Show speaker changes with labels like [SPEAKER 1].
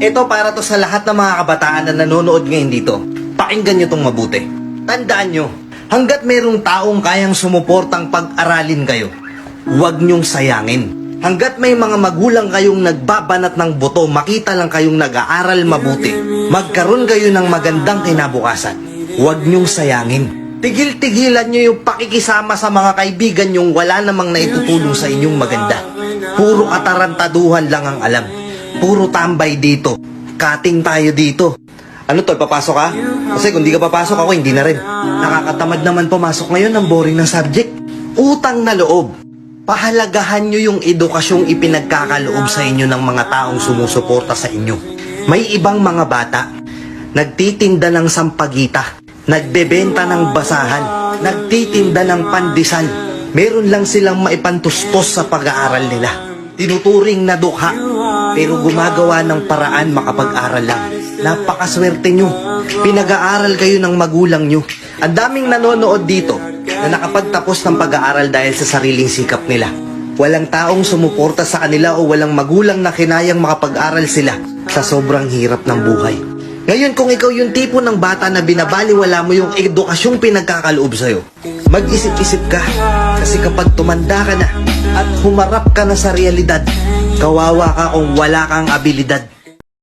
[SPEAKER 1] Ito para to sa lahat ng mga kabataan na nanonood ngayon dito. Pakinggan nyo tong mabuti. Tandaan nyo, hanggat mayroong taong kayang sumuportang pag-aralin kayo, huwag nyong sayangin. Hanggat may mga magulang kayong nagbabanat ng buto, makita lang kayong nag-aaral mabuti, magkaroon kayo ng magandang kinabukasan. Huwag nyong sayangin. Tigil-tigilan nyo yung pakikisama sa mga kaibigan yung wala namang naitutulong sa inyong maganda. Puro katarantaduhan lang ang alam. Puro tambay dito. Kating tayo dito. Ano to, papasok ka? Kasi kung di ka papasok ako, hindi na rin. Nakakatamad naman pumasok ngayon ng boring na subject. Utang na loob. Pahalagahan nyo yung edukasyong ipinagkakaloob sa inyo ng mga taong sumusuporta sa inyo. May ibang mga bata, nagtitinda ng sampagita, nagbebenta ng basahan, nagtitinda ng pandesal. Meron lang silang maipantustos sa pag-aaral nila. Tinuturing na dukha, pero gumagawa ng paraan makapag-aral lang. Napakaswerte nyo. Pinag-aaral kayo ng magulang nyo. Ang daming nanonood dito na nakapagtapos ng pag-aaral dahil sa sariling sikap nila. Walang taong sumuporta sa kanila o walang magulang na kinayang makapag-aral sila sa sobrang hirap ng buhay. Ngayon, kung ikaw yung tipo ng bata na binabaliwala mo yung edukasyong pinagkakaloob sa'yo, mag-isip-isip ka. Kasi kapag tumanda ka na at humarap ka na sa realidad, kawawa ka kung wala kang abilidad.